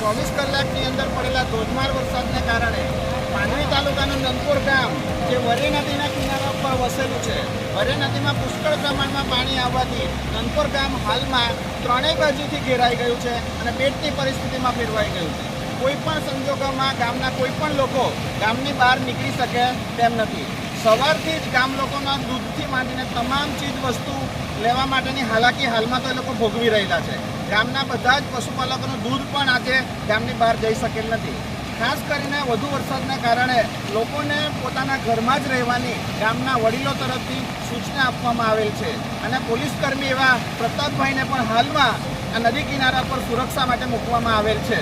ચોવીસ કલાકની અંદર પડેલા ધોધમાર વરસાદને કારણે માંડવી તાલુકાનું નંદપુર ગામ, જે વરે નદીના કિનારા પર વસેલું છે, વરે નદીમાં પુષ્કળ પ્રમાણમાં પાણી આવવાથી નંદપુર ગામ હાલમાં ત્રણેય બાજુથી ઘેરાઈ ગયું છે અને પેટની પરિસ્થિતિમાં ફેરવાઈ ગયું છે. કોઈ પણ સંજોગોમાં ગામના કોઈપણ લોકો ગામની બહાર નીકળી શકે તેમ નથી. સવારથી જ ગામ લોકોના દૂધથી માંડીને તમામ ચીજ વસ્તુ લેવા માટેની હાલાકી હાલમાં તો એ લોકો ભોગવી રહેલા છે. ગામના બધા જ પશુપાલકોનું દૂધ પણ આજે ગામની બહાર જઈ શકેલ નથી. ખાસ કરીને વધુ વરસાદના કારણે લોકોને પોતાના ઘરમાં જ રહેવાની ગામના વડીલો તરફથી સૂચના આપવામાં આવેલ છે. અને પોલીસકર્મી એવા પ્રતાપભાઈને પણ હાલમાં આ નદી કિનારા પર સુરક્ષા માટે મૂકવામાં આવેલ છે.